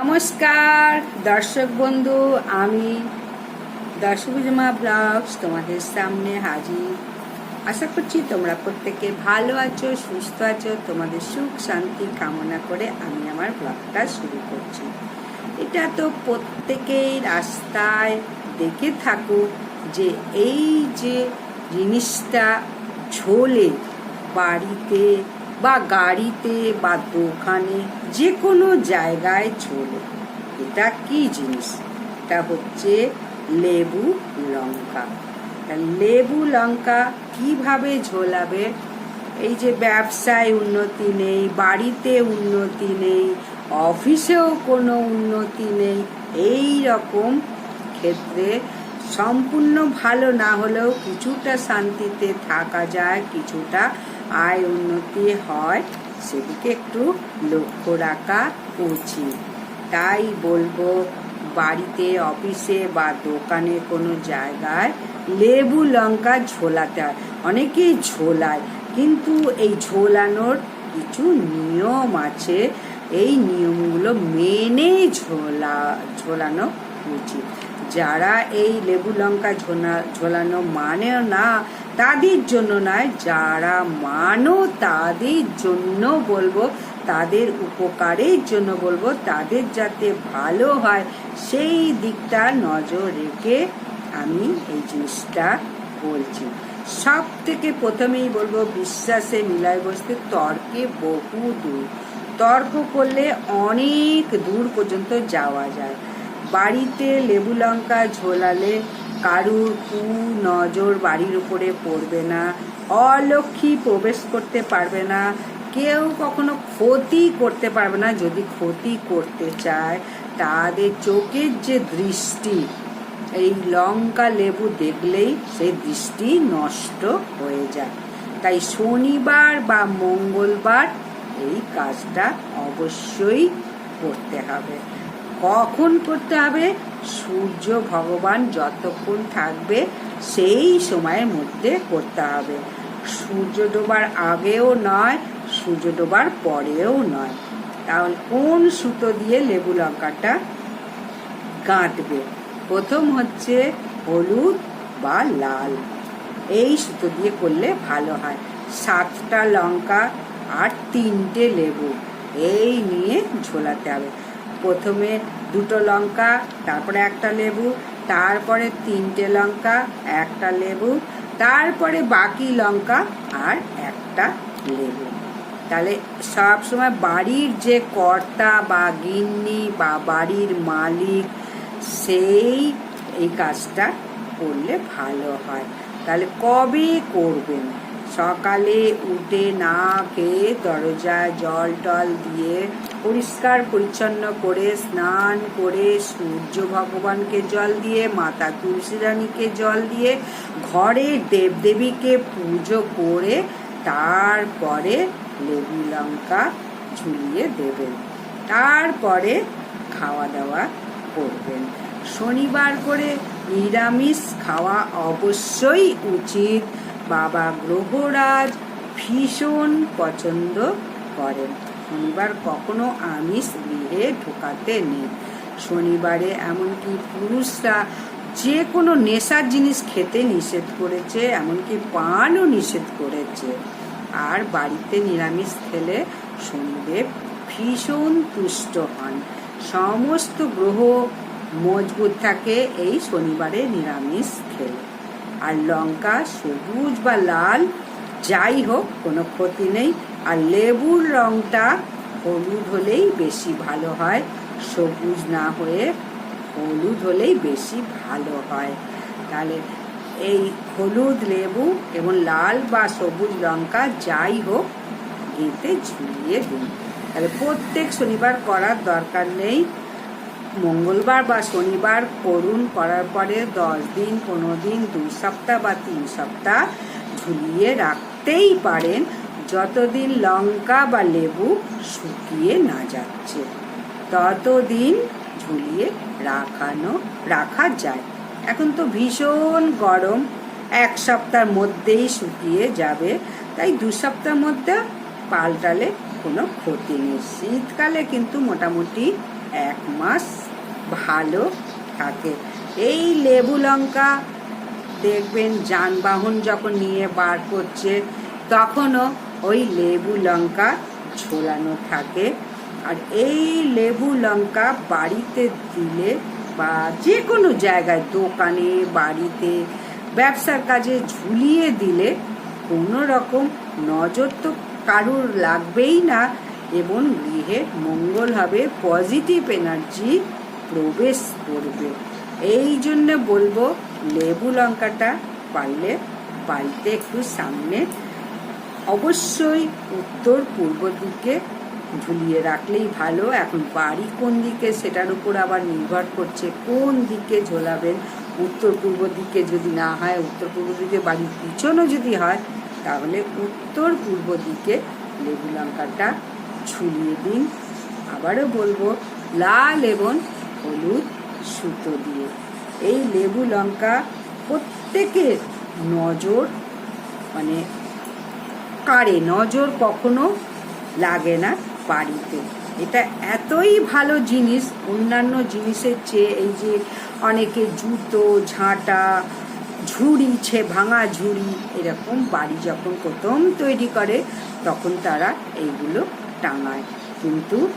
নমস্কার, দর্শক বন্ধু, আমি দর্শকুজমা ব্লগস তোমাদের সামনে হাজির। আশা করছি তোমরা প্রত্যেকে ভালো আছো, সুস্থ আছো, তোমাদের সুখ, শান্তি কামনা করে আমি আমার ব্লগটা শুরু করছি। এটা তো প্রত্যেকেই রাস্তায় দেখে থাকো যে এই যে জিনিসটা ঝোলে বাড়িতে বা গাড়িতে বা দোকানে যে কোনো জায়গায় ঝোলে এটা কি জিনিস? এটা হচ্ছে লেবু লঙ্কা। লেবু লঙ্কা কীভাবে ঝোলাবে? এই যে ব্যবসায় উন্নতি নেই, বাড়িতে উন্নতি নেই, অফিসেও কোনো উন্নতি নেই, এই রকম ক্ষেত্রে সম্পূর্ণ ভালো না হলেও কিছুটা শান্তিতে থাকা যায়, কিছুটা আয় উন্নতি হয়, সেদিকে একটু লক্ষ্য রাখা উচিত। তাই বলব, বাড়িতে, অফিসে বা দোকানে কোনো জায়গায় লেবু লঙ্কা ঝোলাতে হয়। অনেকেই ঝোলায়, কিন্তু এই ঝোলানোর কিছু নিয়ম আছে। এই নিয়মগুলো মেনে ঝোলা, ঝোলানো উচিত। যারা এই লেবু লঙ্কা ঝোলা ঝোলানো মানেও না তাদের জন্য নয়, যারা মানো তাদের জন্য বলব, তাদের উপকারের জন্য বলব, তাদের যাতে ভালো হয়, সেই দিকটা নজর রেখে আমি এই জিনিসটা বলছি। সব থেকে প্রথমেই বলব, বিশ্বাসে মিলায় বসতে তর্কে বহু দূর। তর্ক করলে অনেক দূর পর্যন্ত যাওয়া যায়। বাড়িতে লেবু লঙ্কা ঝোলালে কারুর কু নজর বাড়ির উপরে পড়বে না। অলক্ষী প্রবেশ করতে পারবে না। কেউ কখনো ক্ষতি করতে পারবে না। যদি ক্ষতি করতে চায়, তাদের চোখের যে দৃষ্টি, এই লঙ্কা লেবু দেখলেই সেই দৃষ্টি নষ্ট হয়ে যায়। তাই শনিবার বা মঙ্গলবার এই কাজটা অবশ্যই করতে হবে। কখন করতে হবে? সূর্য ভগবান যতক্ষণ থাকবে, সেই সময়ের মধ্যে করতে হবে। সূর্য ডোবার আগেও নয়, সূর্য ডোবার পরেও নয়। তাহলে কোন সুতো দিয়ে লেবু লঙ্কাটা গাঁথবে প্রথম হচ্ছে হলুদ বা লাল। এই সুতো দিয়ে করলে ভালো হয়। সাতটা লঙ্কা আর তিনটে লেবু, এই নিয়ে ঝোলাতে হবে। প্রথমে দুটো লঙ্কা, তারপরে একটা লেবু, তারপরে তিনটে লঙ্কা, একটা লেবু, তারপরে বাকি লঙ্কা আর একটা লেবু। তাহলে সবসময় বাড়ির যে কর্তা বা গিন্নি বা বাড়ির মালিক, সেই এই কাজটা করলে ভালো হয়। তাহলে কবে করবেন? সকালে উঠে না খেয়ে দরজায় জল টল দিয়ে পরিষ্কার পরিচ্ছন্ন করে, স্নান করে, সূর্য ভগবানকে জল দিয়ে, মাতা তুলসী রানীকে জল দিয়ে ঘরের দেবদেবীকে পুজো করে, তারপরে লেবু লঙ্কা ঝুলিয়ে দেবেন। তারপরে খাওয়া দাওয়া করবেন। শনিবার করে নিরামিষ খাওয়া অবশ্যই উচিত। বাবা গ্রহরাজ ভীষণ পছন্দ করেন। শনিবার কখনো আমিষ গৃহে ঢোকাতে নেই। শনিবারে এমনকি পুরুষরা যে কোনো নেশার জিনিস খেতে নিষেধ করেছে, এমনকি পানও নিষেধ করেছে। আর বাড়িতে নিরামিষ খেলে শনিদেব ভীষণ তুষ্ট হন। সমস্ত গ্রহ মজবুত থাকে এই শনিবারে নিরামিষ খেলে। আর লঙ্কা, সবুজ বা লাল, যাই হোক, কোনো ক্ষতি নেই। লেবুর রংটা হলুদ হলেই বেশি ভালো হয়, সবুজ না হয়ে হলুদ হলেই বেশি ভালো হয়। তাহলে এই হলুদ, লেবু এবং লাল বা সবুজ লঙ্কা যাই হোক গেঁথে ঝুলিয়ে দিন। তাহলে প্রত্যেক শনিবার করার দরকার নেই। মঙ্গলবার বা শনিবার করুন করার পরে দশ দিন, পনেরো দিন, দুই সপ্তাহ বা তিন সপ্তাহ ঝুলিয়ে রাখতেই পারেন। যতদিন লঙ্কা বা লেবু শুকিয়ে না যাচ্ছে, ততদিন ঝুলিয়ে রাখানো, রাখা যায়। এখন তো ভীষণ গরম, এক সপ্তাহের মধ্যেই শুকিয়ে যাবে, তাই দু সপ্তাহের মধ্যে পাল্টালে কোনো ক্ষতি নেই। শীতকালে কিন্তু মোটামুটি এক মাস ভালো থাকে। এই লেবু লঙ্কা দেখবেন যানবাহন যখন নিয়ে বার করছে, তখনও ওই লেবু লঙ্কা ঝোলানো থাকে। আর এই লেবু লঙ্কা বাড়িতে দিলে বা যে কোনো জায়গায়, দোকানে, বাড়িতে, ব্যবসার কাজে ঝুলিয়ে দিলে কোনো রকম নজর তো কারুর লাগবেই না এবং গৃহে মঙ্গল হবে পজিটিভ এনার্জি প্রবেশ করবে। এই জন্য বলব, লেবু লঙ্কাটা পারলে বাড়িতে একটু সামনে অবশ্যই উত্তর পূর্ব দিকে ঝুলিয়ে রাখলেই ভালো। এখন বাড়ি কোন দিকে সেটার উপর আবার নির্ভর করছে কোন দিকে ঝোলাবেন। উত্তর পূর্ব দিকে যদি না হয়, উত্তর পূর্ব দিকে বাড়ির পিছনও যদি হয়, তাহলে উত্তর পূর্ব দিকে লেবু লঙ্কাটা ঝুলিয়ে দিন। আবারও বলব, লাল এবং হলুদ সুতো দিয়ে। এই লেবু লঙ্কা প্রত্যেকের নজর মানে কারে নজর কখনো লাগে না বাড়িতে। এটা এতই ভালো জিনিস, অন্যান্য জিনিসের চেয়ে এই যে অনেকে জুতো, ঝাঁটা, ঝুড়ি, ছে, ভাঙা ঝুড়ি এরকম বাড়ি যখন প্রথম তৈরি করে, তখন তারা এইগুলো টাঙায়। কিন্তু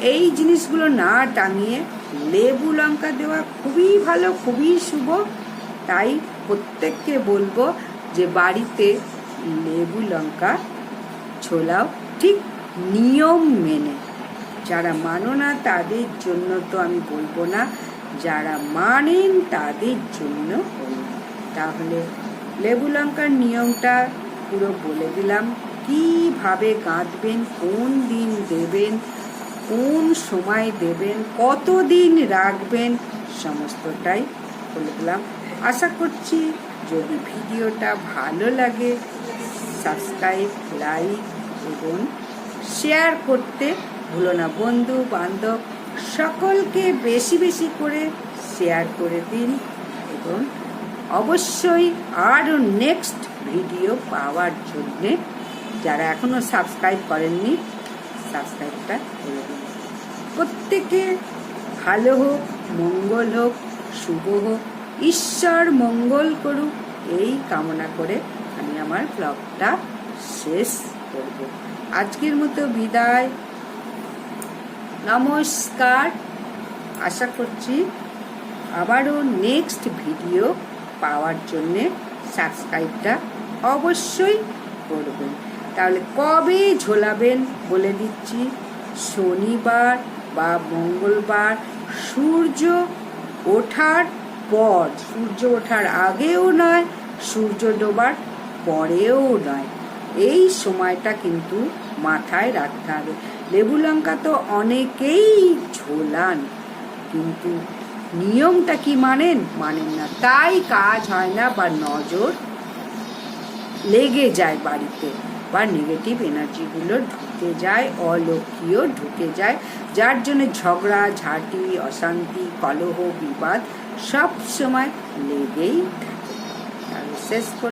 এই জিনিসগুলো না টাঙিয়ে লেবু, লঙ্কা দেওয়া খুবই ভালো, খুবই শুভ। তাই প্রত্যেককে বলব যে বাড়িতে লেবু লঙ্কা ছোলাও ঠিক নিয়ম মেনে। যারা মানো না তাদের জন্য তো আমি বলব না, যারা মানেন তাদের জন্য তাহলে লেবু লঙ্কার নিয়মটা পুরো বলে দিলাম। কীভাবে গাঁথবেন কোন দিন দেবেন, কোন সময় দেবেন, কতদিন রাখবেন, সমস্তটাই বলে দিলাম। আশা করছি যদি ভিডিওটা ভালো লাগে সাবস্ক্রাইব লাইক এবং শেয়ার করতে ভুলো না। বন্ধু, বান্ধব, সকলকে বেশি বেশি করে শেয়ার করে দিন এবং অবশ্যই আরও নেক্সট ভিডিও পাওয়ার জন্যে যারা এখনও সাবস্ক্রাইব করেননি সাবস্ক্রাইবটা করে দিন। প্রত্যেকে ভালো হোক, মঙ্গল হোক, শুভ হোক, ঈশ্বর মঙ্গল করুক, এই কামনা করে আমার ব্লগটা শেষ করব। আজকের মতো বিদায়। নমস্কার। আশা করছি আবারও নেক্সট ভিডিও পাওয়ার জন্যে সাবস্ক্রাইবটা অবশ্যই করবেন। তাহলে কবে ঝোলাবেন বলে দিচ্ছি। শনিবার বা মঙ্গলবার সূর্য ওঠার পর, সূর্য ওঠার আগেও নয়, সূর্য ডোবার পরেও নয়। এই সময়টা কিন্তু মাথায় রাখতে হবে। লেবু লঙ্কা তো অনেকেই ঝোলান, কিন্তু নিয়মটা কি মানেন? মানেন না। তাই কাজ হয় না বা নজর লেগে যায় বাড়িতে, বা নেগেটিভ এনার্জিগুলো ঢুকে যায়, অলক্ষীয় ঢুকে যায়, যার জন্য ঝগড়া, ঝাঁটি, অশান্তি, কলহ, বিবাদ সব সময় লেগেই থাকে। শেষ